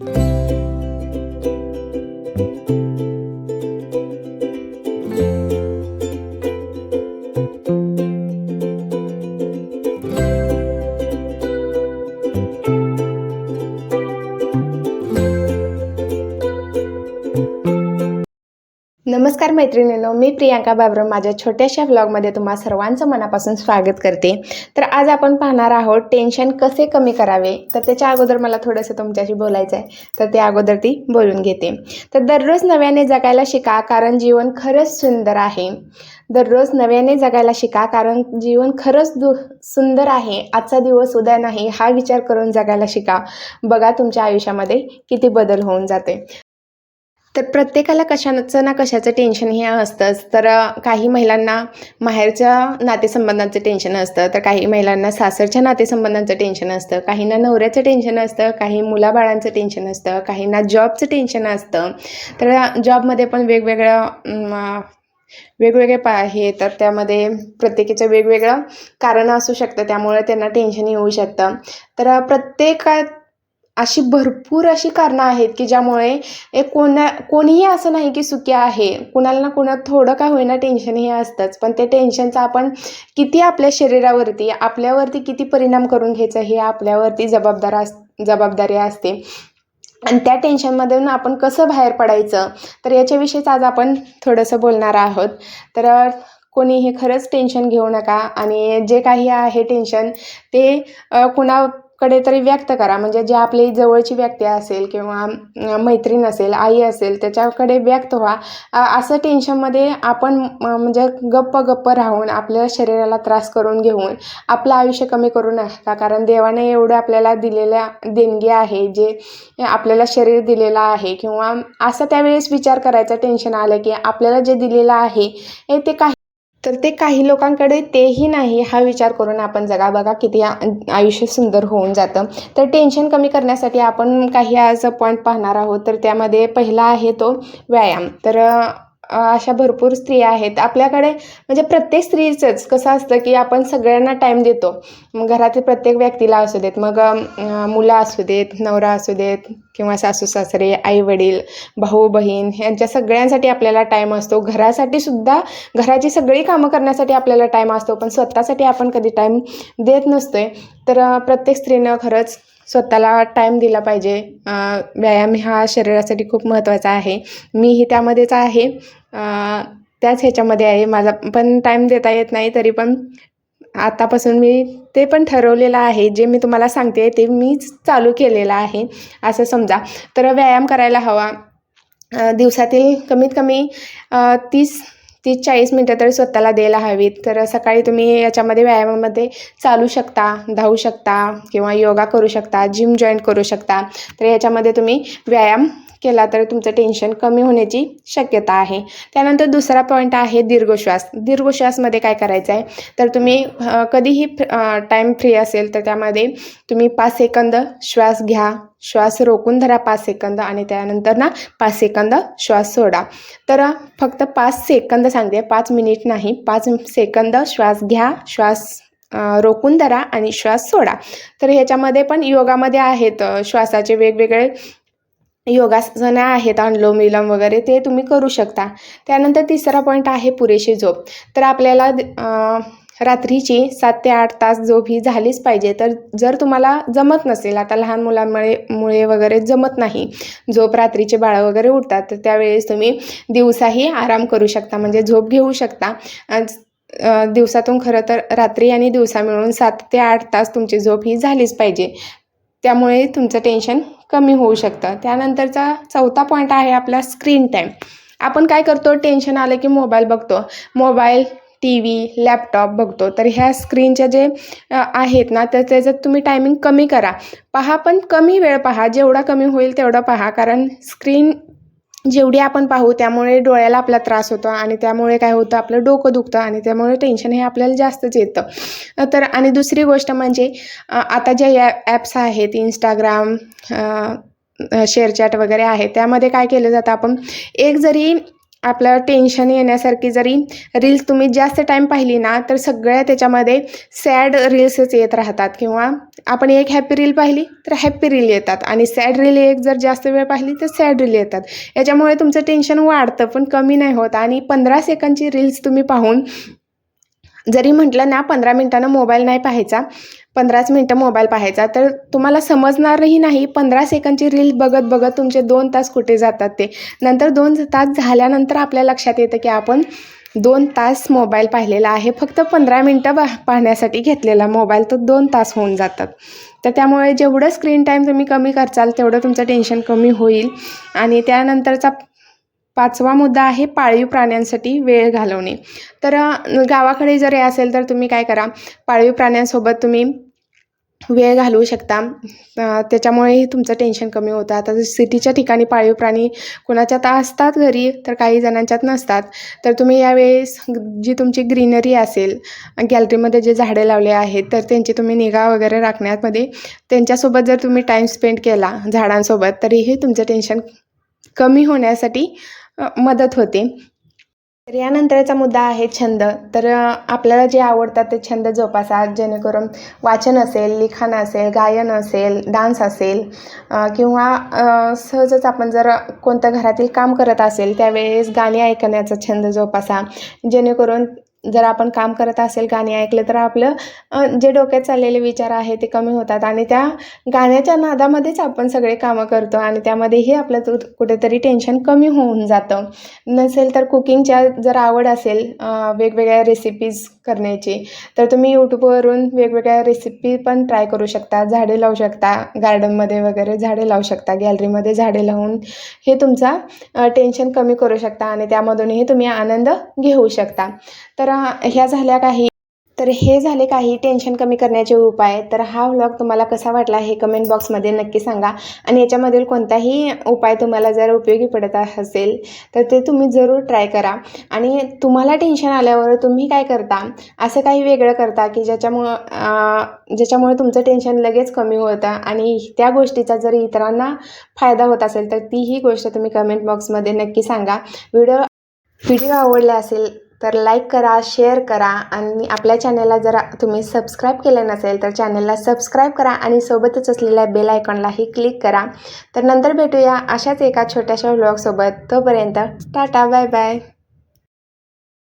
嗯。नमस्कार मैत्रिणींनो मी प्रियांका बाबरम माझ्या छोट्याशा व्लॉगमध्ये तुम्हा सर्वांचं मनापासून स्वागत करते. तर आज आपण पाहणार आहोत टेन्शन कसे कमी करावे? तर त्याच्या अगोदर मला थोडंसं तुमच्याशी बोलायचं आहे तर ते अगोदर ती बोलून घेते. तर दररोज नव्याने जगायला शिका कारण जीवन खरंच सुंदर आहे. दररोज नव्याने जगायला शिका कारण जीवन खरंच दु सुंदर आहे. आजचा दिवस उद्या नाही हा विचार करून जगायला शिका. बघा तुमच्या आयुष्यामध्ये किती बदल होऊन जाते. तर प्रत्येकाला कशाचं ना कशाचं टेन्शन हे असतंच. तर काही महिलांना माहेरच्या नातेसंबंधांचं टेन्शन असतं. तर काही महिलांना सासरच्या नातेसंबंधांचं टेन्शन असतं. काहींना नवऱ्याचं टेन्शन असतं. काही मुलाबाळांचं टेन्शन असतं. काहींना जॉबचं टेन्शन असतं. तर जॉबमध्ये पण वेगवेगळं वेगवेगळे पा हे तर त्यामध्ये प्रत्येकीचं वेगवेगळं कारणं असू शकतं. त्यामुळे त्यांना टेन्शन येऊ शकतं. तर प्रत्येकात अशी भरपूर अशी कारणं आहेत की ज्यामुळे एक कोणा कोणीही असं नाही की सुखी आहे. कुणाला ना कुणा थोडं का होईना टेन्शन हे असतंच. पण ते टेन्शनचं आपण किती आपल्या शरीरावरती आपल्यावरती किती परिणाम करून घ्यायचं हे आपल्यावरती जबाबदार अस जबाबदारी असते. आणि त्या टेन्शनमधून आपण कसं बाहेर पडायचं? तर याच्याविषयीच आज आपण थोडंसं बोलणार आहोत. तर कोणी हे खरंच टेन्शन घेऊ नका. आणि जे काही आहे टेन्शन ते कुणा कडे तरी व्यक्त करा. म्हणजे जे आपली जवळची व्यक्ती असेल किंवा मैत्रीण असेल आई असेल त्याच्याकडे व्यक्त व्हा. असं टेन्शनमध्ये आपण म्हणजे गप्प गप्प राहून आपल्या शरीराला त्रास करून घेऊन आपलं आयुष्य कमी करू नका. कारण देवाने एवढं आपल्याला दिलेल्या देणगी आहे जे आपल्याला शरीर दिलेलं आहे किंवा असं त्यावेळेस विचार करायचा टेन्शन आलं की आपल्याला जे दिलेलं आहे हे ते काही तर ते काही लोकांकडे तेही नाही हा विचार करून आपण जगा बघा किती आयुष्य सुंदर होऊन जातं. तर टेन्शन कमी करण्यासाठी आपण काही आज पॉईंट पाहणार आहोत. तर त्यामध्ये पहिला आहे तो व्यायाम. तर अशा भरपूर स्त्रिया आहेत. आपल्याकडे म्हणजे प्रत्येक स्त्रीचंच कसं असतं की आपण सगळ्यांना टाईम देतो. मग घरातील प्रत्येक व्यक्तीला असू देत. मग मुलं असू देत नवरा असू देत किंवा सासू सासरे आई वडील भाऊ बहीण यांच्या सगळ्यांसाठी आपल्याला टाईम असतो. घरासाठी सुद्धा घराची सगळी कामं करण्यासाठी आपल्याला टाईम असतो. पण स्वतःसाठी आपण कधी टाईम देत नसतोय. तर प्रत्येक स्त्रीनं खरंच स्वतःला टाईम दिला पाहिजे. व्यायाम हा शरीरासाठी खूप महत्त्वाचा आहे. मीही त्यामध्येच आहे. त्याच ह्याच्यामध्ये आहे. माझा पण टाईम देता येत नाही तरी पण आतापासून मी ते पण ठरवलेलं आहे. जे मी तुम्हाला सांगते ते मीच चालू केलेलं आहे. असं समजा. तर व्यायाम करायला हवा. दिवसातील कमीत कमी तीस तीस चाळीस मिनटं तरी स्वतःला द्यायला हवीत. तर सकाळी तुम्ही याच्यामध्ये व्यायामामध्ये चालू शकता धावू शकता किंवा योगा करू शकता जिम जॉईन करू शकता. तर याच्यामध्ये तुम्ही व्यायाम केला तर तुमचं टेन्शन कमी होण्याची शक्यता आहे. त्यानंतर दुसरा पॉईंट आहे दीर्घश्वास. दीर्घश्वासमध्ये काय करायचं आहे तर तुम्ही कधीही टाईम फ्री असेल तर त्यामध्ये तुम्ही पाच सेकंद श्वास घ्या. श्वास रोखून धरा पाच सेकंद आणि त्यानंतर ना पाच सेकंद श्वास सोडा. तर फक्त पाच सेकंद सांगते. पाच मिनिट नाही. पाच सेकंद श्वास घ्या. श्वास रोखून धरा आणि श्वास सोडा. तर ह्याच्यामध्ये पण योगामध्ये आहेत श्वासाचे वेगवेगळे योगासनं आहेत अनुलोम विलोम वगैरे ते तुम्ही करू शकता. त्यानंतर तिसरा पॉईंट आहे पुरेशी झोप. तर आपल्याला रात्रीची सात ते आठ तास झोप ही झालीच पाहिजे. तर जर तुम्हाला जमत नसेल आता लहान मुलांमुळे मुळे वगैरे जमत नाही झोप रात्रीचे बाळं वगैरे उठतात तर त्यावेळेस तुम्ही दिवसाही आराम करू शकता. म्हणजे झोप घेऊ शकता. आज, दिवसातून खरं तर रात्री आणि दिवसा मिळून सात ते आठ तास तुमची झोप ही झालीच पाहिजे. त्यामुळे तुमचं टेन्शन कमी होऊ शकतं. त्यानंतरचा चौथा पॉईंट आहे आपला स्क्रीन टाईम आपण काय करतो? टेन्शन आलं की मोबाईल बघतो. मोबाईल टी व्ही लॅपटॉप बघतो. तर ह्या स्क्रीनच्या जे आहेत ना तर त्याच्यात तुम्ही टायमिंग कमी करा. पहा पण कमी वेळ पहा. जेवढा कमी होईल तेवढा पहा. कारण स्क्रीन जेवढी आपण पाहू त्यामुळे डोळ्याला आपला त्रास होतो आणि त्यामुळे काय होतं आपलं डोकं दुखतं आणि त्यामुळे टेन्शन हे आपल्याला जास्तच येतं. तर आणि दुसरी गोष्ट म्हणजे आता ज्या या ॲप्स आहेत इंस्टाग्राम शेअरचॅट वगैरे आहे त्यामध्ये काय केलं जातं आपण एक जरी आपलं टेन्शन येण्यासारखी जरी रील्स तुम्ही जास्त टाईम पाहिली ना तर सगळ्या त्याच्यामध्ये सॅड रील्सच येत राहतात. किंवा आपण एक हॅपी रील पाहिली तर हॅपी रील येतात. आणि सॅड रील एक जर जास्त वेळ पाहिली तर सॅड रील येतात. याच्यामुळे तुमचं टेन्शन वाढतं पण कमी नाही होत. आणि पंधरा सेकंडची रील्स तुम्ही पाहून जरी म्हटलं ना पंधरा मिनटानं मोबाईल नाही पाहायचा पंधराच मिनटं मोबाईल पाहायचा. तर तुम्हाला समजणारही नाही पंधरा सेकंडची रील बघत बघत तुमचे दोन तास कुठे जातात ते. नंतर दोन तास झाल्यानंतर आपल्या लक्षात येतं की आपण दोन तास मोबाईल पाहिलेला आहे. फक्त पंधरा मिनटं बा पाहण्यासाठी घेतलेला मोबाईल तर दोन तास होऊन जातात. तर त्यामुळे जेवढं स्क्रीन टाईम तुम्ही कमी करचाल तेवढं तुमचं टेन्शन कमी होईल. आणि त्यानंतरचा पाचवा मुद्दा आहे पाळीव प्राण्यांसाठी वेळ घालवणे. तर गावाकडे जर असेल तर तुम्ही काय करा पाळीव प्राण्यांसोबत तुम्ही वेळ घालवू शकता. त्याच्यामुळेही तुमचं टेन्शन कमी होतं. आता जर सिटीच्या ठिकाणी पाळीव प्राणी कुणाच्यात असतात घरी तर काही जणांच्यात नसतात. तर तुम्ही यावेळेस जी तुमची ग्रीनरी असेल गॅलरीमध्ये जे झाडे लावले आहेत तर त्यांची तुम्ही निगा वगैरे राखण्यामध्ये त्यांच्यासोबत जर तुम्ही टाईम स्पेंड केला झाडांसोबत तरीही तुमचं टेन्शन कमी होण्यासाठी मदत होते. तर यानंतरचा मुद्दा आहे छंद. तर आपल्याला जे आवडतात ते छंद जोपासा. जेणेकरून वाचन असेल लिखाण असेल गायन असेल डान्स असेल किंवा सहजच आपण जर कोणत्या घरातील काम करत असेल त्यावेळेस गाणी ऐकण्याचा छंद जोपासा. जेणेकरून जर आपण काम करत असेल गाणी ऐकलं तर आपलं जे डोक्यात चाललेले विचार आहे ते कमी होतात आणि त्या गाण्याच्या नादामध्येच आपण सगळे कामं करतो आणि त्यामध्येही आपलं तु कुठेतरी टेन्शन कमी होऊन जातं. नसेल तर कुकिंगच्या जर आवड असेल वेगवेगळ्या रेसिपीज करण्याची तर तुम्ही यूट्यूबवरून वेगवेगळ्या रेसिपी पण ट्राय करू शकता. झाडे लावू शकता गार्डनमध्ये वगैरे झाडे लावू शकता गॅलरीमध्ये झाडे लावून हे तुमचा टेन्शन कमी करू शकता आणि त्यामधूनही तुम्ही आनंद घेऊ शकता. तर ह्या झाल्या काही. तर हे झाले काही टेन्शन कमी करण्याचे उपाय. तर हा व्लॉग तुम्हाला कसा वाटला हे कमेंट बॉक्समध्ये नक्की सांगा. आणि याच्यामधील कोणताही उपाय तुम्हाला जर उपयोगी पडत असेल तर ते तुम्ही जरूर ट्राय करा. आणि तुम्हाला टेन्शन आल्यावर तुम्ही काय करता? असं काही वेगळं करता की ज्याच्यामुळं ज्याच्यामुळे तुमचं टेन्शन लगेच कमी होतं आणि त्या गोष्टीचा जर इतरांना फायदा होत असेल तर तीही गोष्ट तुम्ही कमेंट बॉक्समध्ये नक्की सांगा. व्हिडिओ व्हिडिओ आवडला असेल तर लाईक करा शेअर करा आणि आपल्या चॅनलला जर तुम्ही सबस्क्राईब केलं नसेल तर चॅनलला सबस्क्राईब करा आणि सोबतच असलेल्या बेल आयकॉनलाही क्लिक करा. तर नंतर भेटूया अशाच एका छोट्याशा व्लॉगसोबत तोपर्यंत टाटा बाय बाय